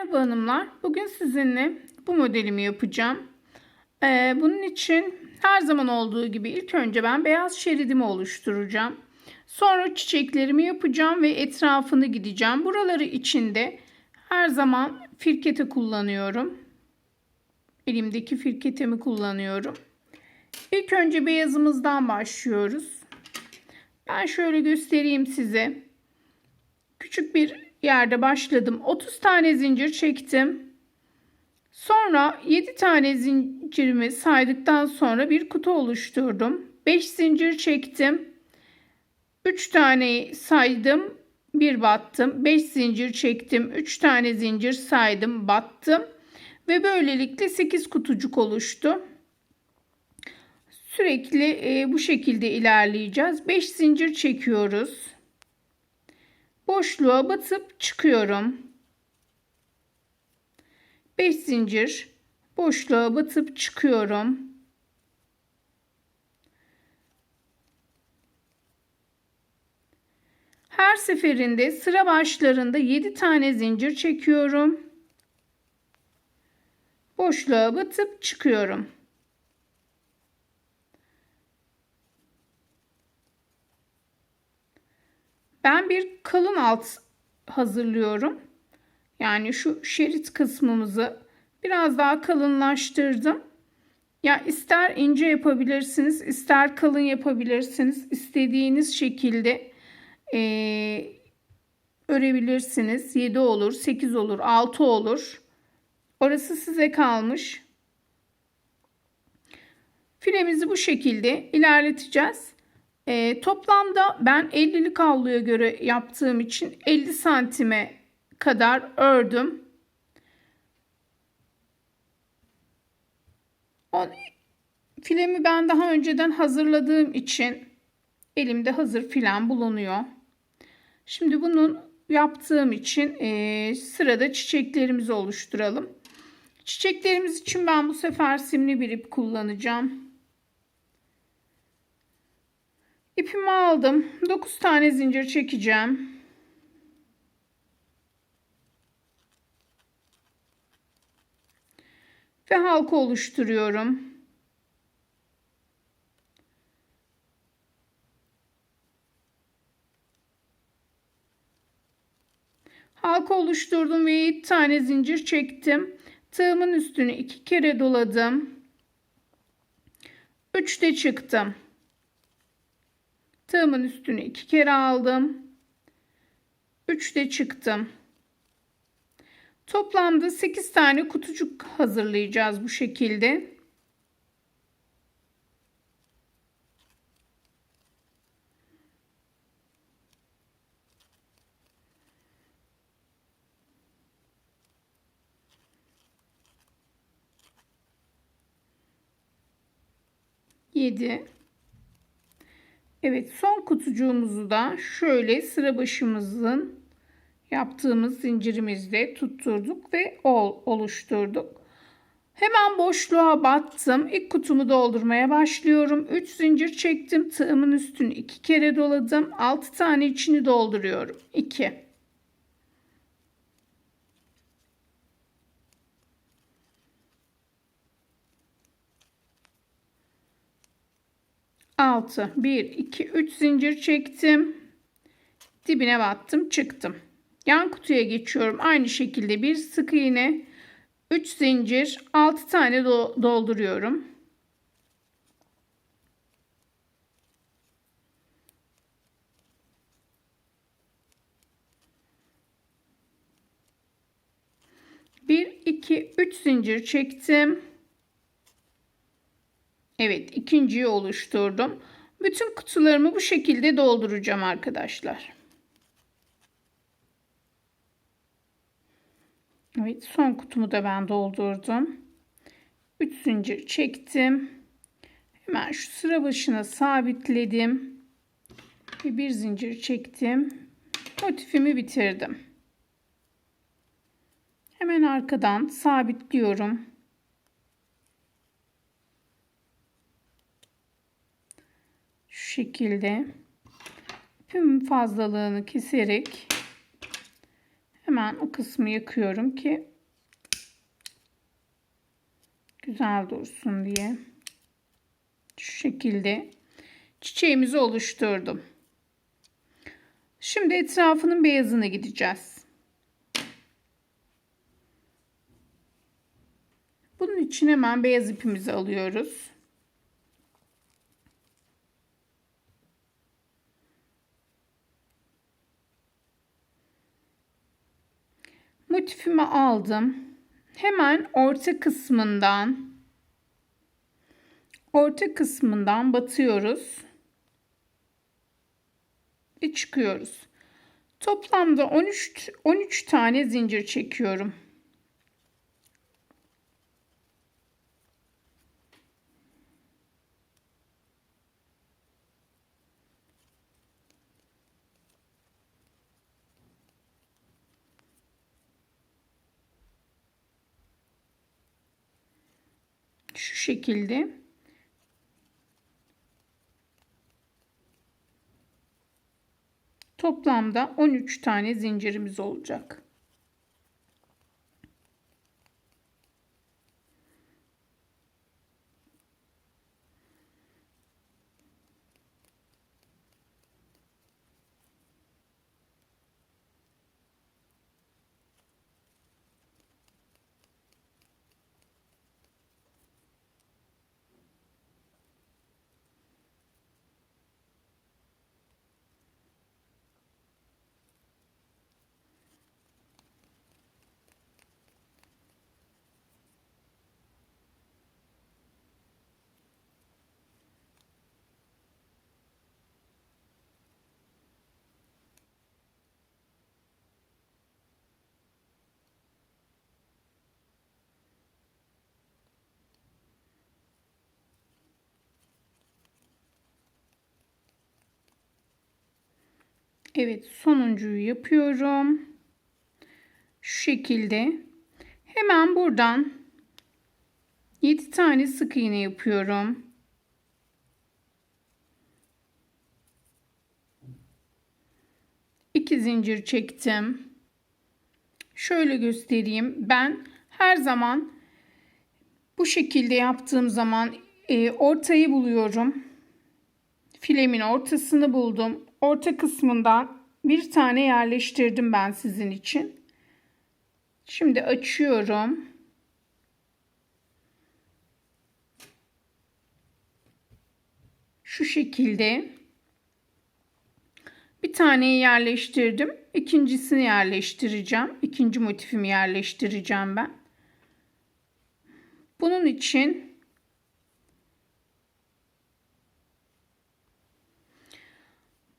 Merhaba hanımlar. Bugün sizinle bu modelimi yapacağım. Ee, bunun için her zaman olduğu gibi ilk önce ben beyaz şeridimi oluşturacağım. Sonra çiçeklerimi yapacağım ve etrafını gideceğim. Buraları içinde her zaman firkete kullanıyorum. Elimdeki firketemi kullanıyorum. İlk önce beyazımızdan başlıyoruz. Ben şöyle göstereyim size. Küçük bir yerde başladım. 30 tane zincir çektim. Sonra 7 tane zincirimi saydıktan sonra bir kutu oluşturdum. 5 zincir çektim. 3 tane saydım. Bir battım. 5 zincir çektim. 3 tane zincir saydım. Battım. Ve böylelikle 8 kutucuk oluştu. Sürekli e, bu şekilde ilerleyeceğiz. 5 zincir çekiyoruz boşluğa batıp çıkıyorum. 5 zincir boşluğa batıp çıkıyorum. Her seferinde sıra başlarında 7 tane zincir çekiyorum. Boşluğa batıp çıkıyorum. Ben bir kalın alt hazırlıyorum. Yani şu şerit kısmımızı biraz daha kalınlaştırdım. Ya ister ince yapabilirsiniz, ister kalın yapabilirsiniz. İstediğiniz şekilde e, örebilirsiniz. 7 olur, 8 olur, 6 olur. Orası size kalmış. Filemizi bu şekilde ilerleteceğiz. E, toplamda ben 50'lik havluya göre yaptığım için 50 santime kadar ördüm. O, filemi ben daha önceden hazırladığım için elimde hazır filan bulunuyor. Şimdi bunun yaptığım için e, sırada çiçeklerimizi oluşturalım. Çiçeklerimiz için ben bu sefer simli bir ip kullanacağım. İpimi aldım. 9 tane zincir çekeceğim. Ve halka oluşturuyorum. Halka oluşturdum ve 7 tane zincir çektim. Tığımın üstünü iki kere doladım. 3 de çıktım. Tığımın üstünü iki kere aldım. 3 de çıktım. Toplamda 8 tane kutucuk hazırlayacağız bu şekilde. Yedi. Evet son kutucuğumuzu da şöyle sıra başımızın yaptığımız zincirimizde tutturduk ve ol, oluşturduk. Hemen boşluğa battım. İlk kutumu doldurmaya başlıyorum. 3 zincir çektim. Tığımın üstünü 2 kere doladım. 6 tane içini dolduruyorum. 2 6 1 2 3 zincir çektim. Dibine battım çıktım. Yan kutuya geçiyorum. Aynı şekilde bir sık iğne 3 zincir 6 tane do dolduruyorum. Bir iki üç zincir çektim Evet ikinciyi oluşturdum. Bütün kutularımı bu şekilde dolduracağım arkadaşlar. Evet son kutumu da ben doldurdum. 3 zincir çektim. Hemen şu sıra başına sabitledim. Ve bir zincir çektim. Motifimi bitirdim. Hemen arkadan sabitliyorum. Şekilde tüm fazlalığını keserek Hemen o kısmı yakıyorum ki güzel dursun diye. Şu şekilde çiçeğimizi oluşturdum. Şimdi etrafının beyazını gideceğiz. Bunun için hemen beyaz ipimizi alıyoruz. Motifimi aldım. Hemen orta kısmından orta kısmından batıyoruz. Ve çıkıyoruz. Toplamda 13 13 tane zincir çekiyorum. Şekilde. Toplamda 13 tane zincirimiz olacak. Evet sonuncuyu yapıyorum. Şu şekilde. Hemen buradan 7 tane sık iğne yapıyorum. İki zincir çektim. Şöyle göstereyim. Ben her zaman bu şekilde yaptığım zaman e, ortayı buluyorum. Filemin ortasını buldum orta kısmından bir tane yerleştirdim ben sizin için. Şimdi açıyorum. Şu şekilde bir taneyi yerleştirdim. İkincisini yerleştireceğim. İkinci motifimi yerleştireceğim ben. Bunun için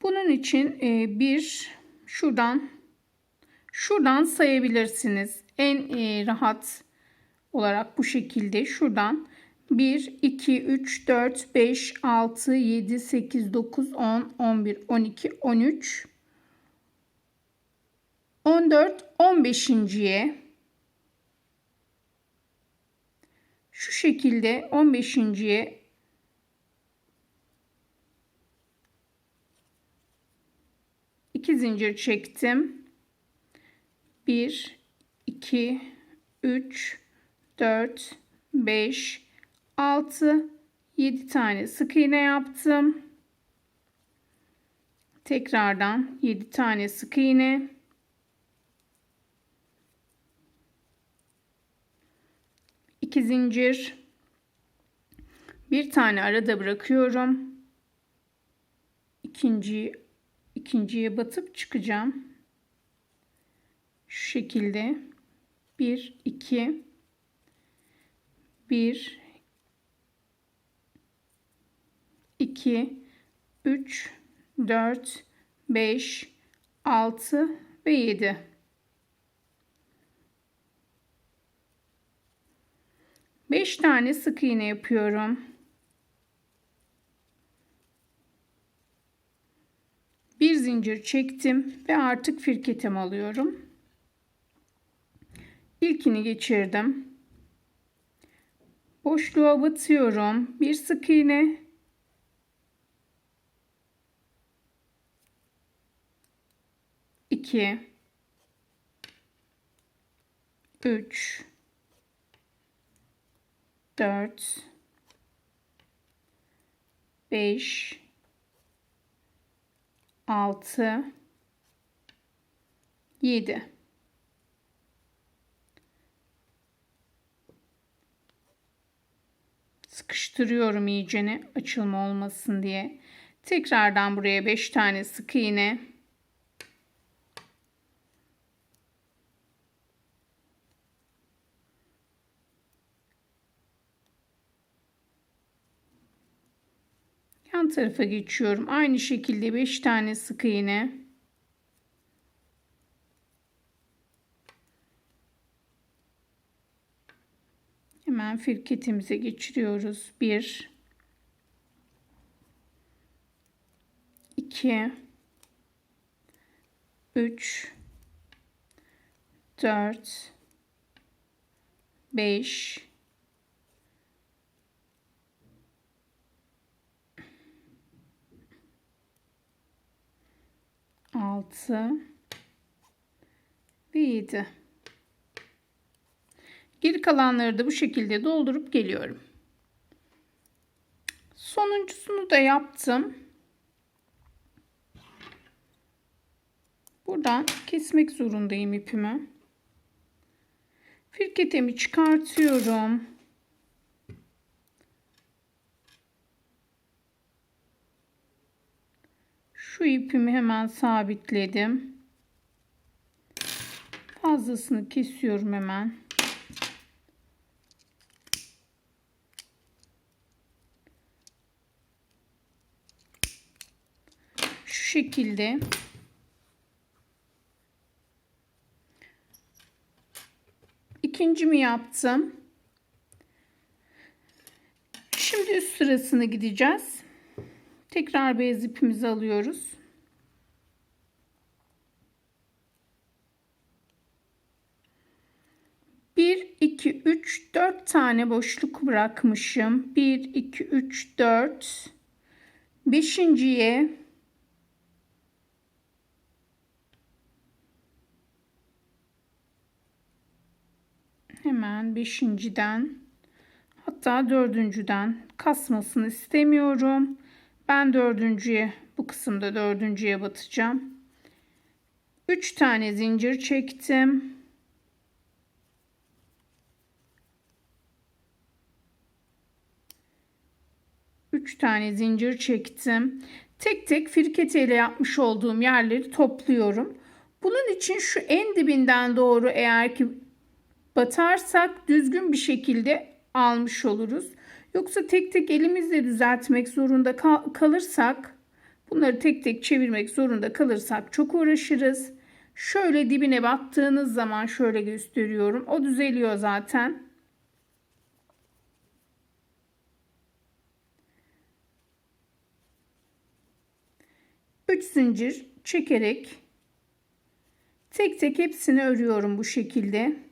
Bunun için e, bir şuradan şuradan sayabilirsiniz. En e, rahat olarak bu şekilde şuradan 1, 2, 3, 4, 5, 6, 7, 8, 9, 10, 11, 12, 13, 14, 15.ye şu şekilde 15.ye 2 zincir çektim. 1 2 3 4 5 6 7 tane sık iğne yaptım. Tekrardan 7 tane sık iğne. iki zincir bir tane arada bırakıyorum. İkinciyi ikinciye batıp çıkacağım. Şu şekilde 1 2 1 2 3 4 5 6 ve 7 5 tane sık iğne yapıyorum. Bir zincir çektim ve artık firketem alıyorum. İlkini geçirdim. Boşluğa batıyorum. Bir sık iğne. iki, 3 4 5 6 7 sıkıştırıyorum iyicene açılma olmasın diye. Tekrardan buraya 5 tane sık iğne yan tarafa geçiyorum. Aynı şekilde 5 tane sık iğne. Hemen firketimize geçiriyoruz. 1 2 3 4 5 6 ve 7 Geri kalanları da bu şekilde doldurup geliyorum. Sonuncusunu da yaptım. Buradan kesmek zorundayım ipimi. Firketimi çıkartıyorum. Şu ipimi hemen sabitledim. Fazlasını kesiyorum hemen. Şu şekilde ikincimi yaptım. Şimdi üst sırasını gideceğiz. Tekrar beyaz ipimizi alıyoruz. Bir, iki, üç, dört tane boşluk bırakmışım. Bir, iki, üç, dört. Beşinciye hemen beşinciden hatta dördüncüden kasmasını istemiyorum. Ben dördüncüye bu kısımda dördüncüye batacağım. Üç tane zincir çektim. Üç tane zincir çektim. Tek tek firketeyle yapmış olduğum yerleri topluyorum. Bunun için şu en dibinden doğru eğer ki batarsak düzgün bir şekilde almış oluruz. Yoksa tek tek elimizle düzeltmek zorunda kal kalırsak bunları tek tek çevirmek zorunda kalırsak çok uğraşırız. Şöyle dibine battığınız zaman şöyle gösteriyorum. O düzeliyor zaten. Üç zincir çekerek tek tek hepsini örüyorum bu şekilde.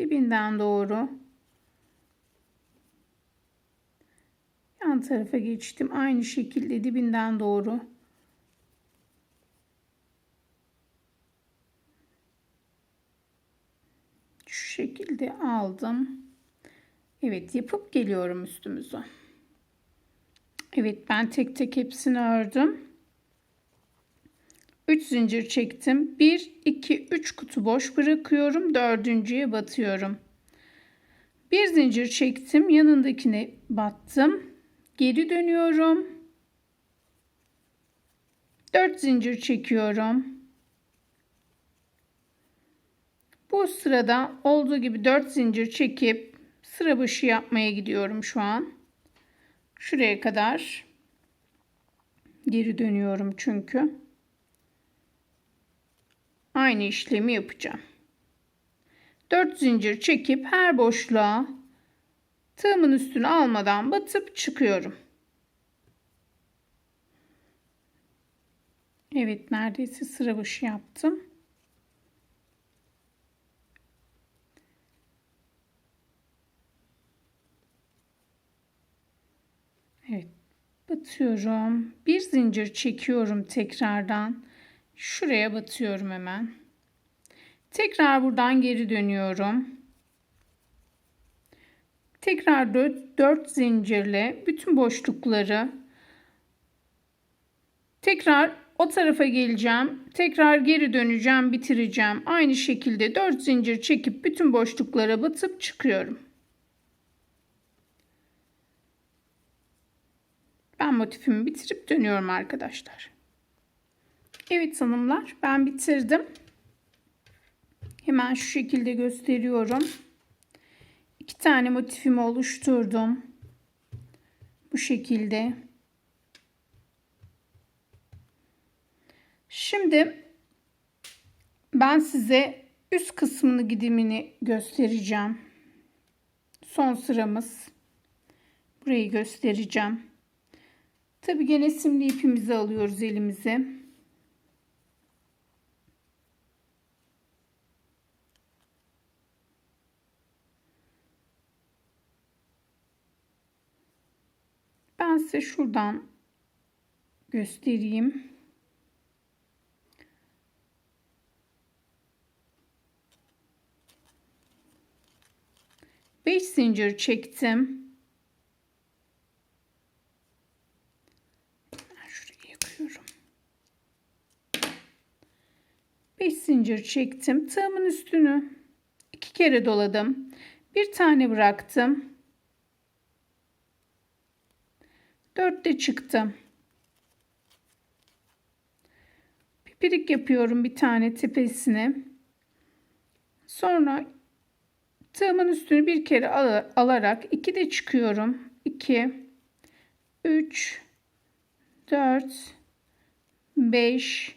Dibinden doğru yan tarafa geçtim. Aynı şekilde dibinden doğru şu şekilde aldım. Evet yapıp geliyorum üstümüzü. Evet ben tek tek hepsini ördüm. 3 zincir çektim. 1, 2, 3 kutu boş bırakıyorum. Dördüncüye batıyorum. Bir zincir çektim. Yanındakine battım. Geri dönüyorum. 4 zincir çekiyorum. Bu sırada olduğu gibi 4 zincir çekip sıra başı yapmaya gidiyorum şu an. Şuraya kadar geri dönüyorum çünkü aynı işlemi yapacağım. 4 zincir çekip her boşluğa tığımın üstüne almadan batıp çıkıyorum. Evet neredeyse sıra başı yaptım. Evet batıyorum. Bir zincir çekiyorum tekrardan. Şuraya batıyorum hemen. Tekrar buradan geri dönüyorum. Tekrar 4, 4 zincirle bütün boşlukları tekrar o tarafa geleceğim. Tekrar geri döneceğim, bitireceğim. Aynı şekilde 4 zincir çekip bütün boşluklara batıp çıkıyorum. Ben motifimi bitirip dönüyorum arkadaşlar. Evet hanımlar ben bitirdim. Hemen şu şekilde gösteriyorum. İki tane motifimi oluşturdum. Bu şekilde. Şimdi ben size üst kısmını gidimini göstereceğim. Son sıramız. Burayı göstereceğim. Tabi gene simli ipimizi alıyoruz elimize. Ben size şuradan göstereyim. Beş zincir çektim. Şurayı yakıyorum. Beş zincir çektim. Tığımın üstünü iki kere doladım. Bir tane bıraktım. Dörtte çıktım. Pipirik yapıyorum bir tane tepesine. Sonra tığımın üstünü bir kere al alarak iki de çıkıyorum. 2 3 4 5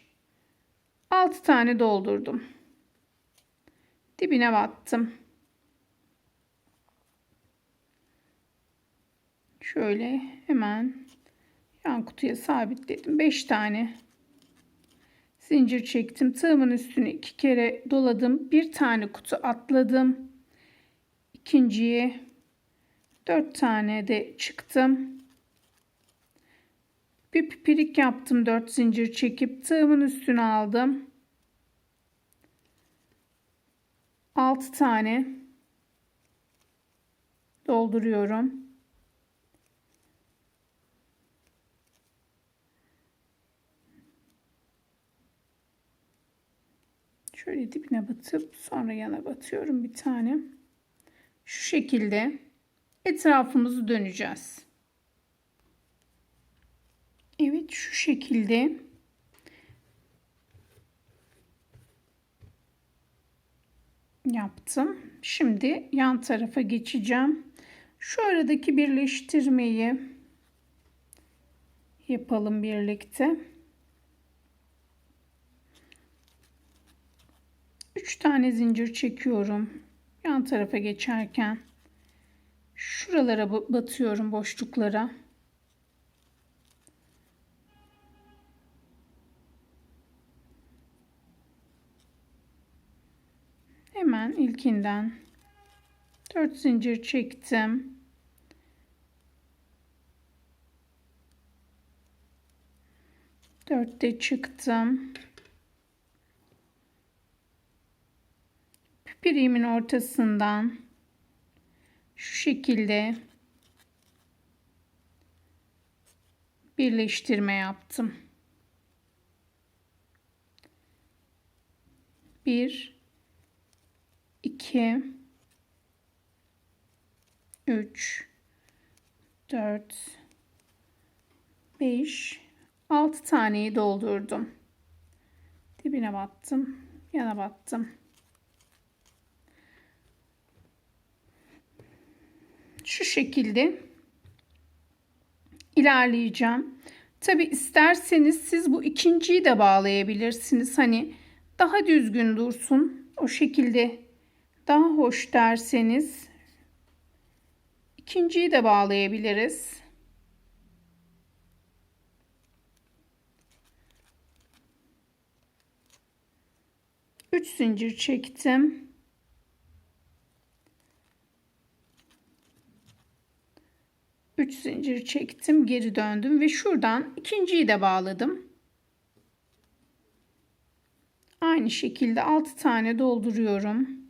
6 tane doldurdum. Dibine battım. Şöyle hemen yan kutuya sabitledim. 5 tane zincir çektim. Tığımın üstünü iki kere doladım. Bir tane kutu atladım. İkinciye 4 tane de çıktım. Bir pipirik yaptım. 4 zincir çekip tığımın üstüne aldım. 6 tane dolduruyorum. Şöyle dibine batıp sonra yana batıyorum bir tane. Şu şekilde etrafımızı döneceğiz. Evet şu şekilde yaptım. Şimdi yan tarafa geçeceğim. Şu aradaki birleştirmeyi yapalım birlikte. 3 tane zincir çekiyorum. Yan tarafa geçerken şuralara batıyorum boşluklara. Hemen ilkinden 4 zincir çektim. Dörtte çıktım. Pirimin ortasından şu şekilde birleştirme yaptım. Bir, iki, üç, dört, beş, altı taneyi doldurdum. Dibine battım, yana battım. Şu şekilde ilerleyeceğim. Tabi isterseniz siz bu ikinciyi de bağlayabilirsiniz. Hani daha düzgün dursun. O şekilde daha hoş derseniz ikinciyi de bağlayabiliriz. Üç zincir çektim. 3 zincir çektim geri döndüm ve şuradan ikinciyi de bağladım Aynı şekilde 6 tane dolduruyorum.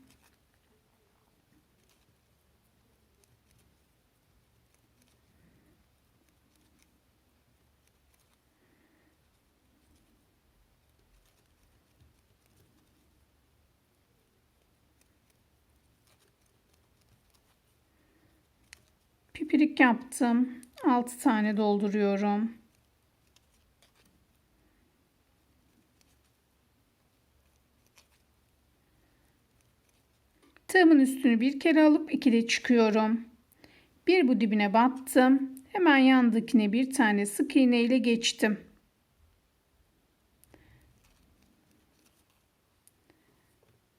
Pipirik yaptım. 6 tane dolduruyorum. Tığımın üstünü bir kere alıp ikide çıkıyorum. Bir bu dibine battım. Hemen yandakine bir tane sık iğne ile geçtim.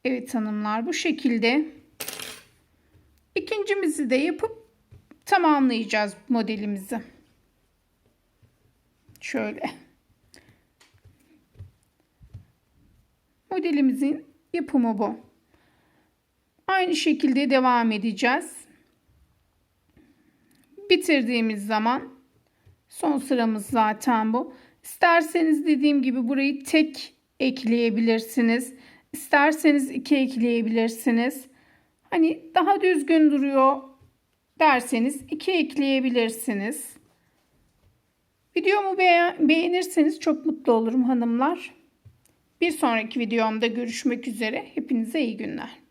Evet hanımlar bu şekilde ikincimizi de yapıp tamamlayacağız modelimizi. Şöyle. Modelimizin yapımı bu. Aynı şekilde devam edeceğiz. Bitirdiğimiz zaman son sıramız zaten bu. İsterseniz dediğim gibi burayı tek ekleyebilirsiniz. İsterseniz iki ekleyebilirsiniz. Hani daha düzgün duruyor derseniz iki ekleyebilirsiniz. Videomu beğenirseniz çok mutlu olurum hanımlar. Bir sonraki videomda görüşmek üzere. Hepinize iyi günler.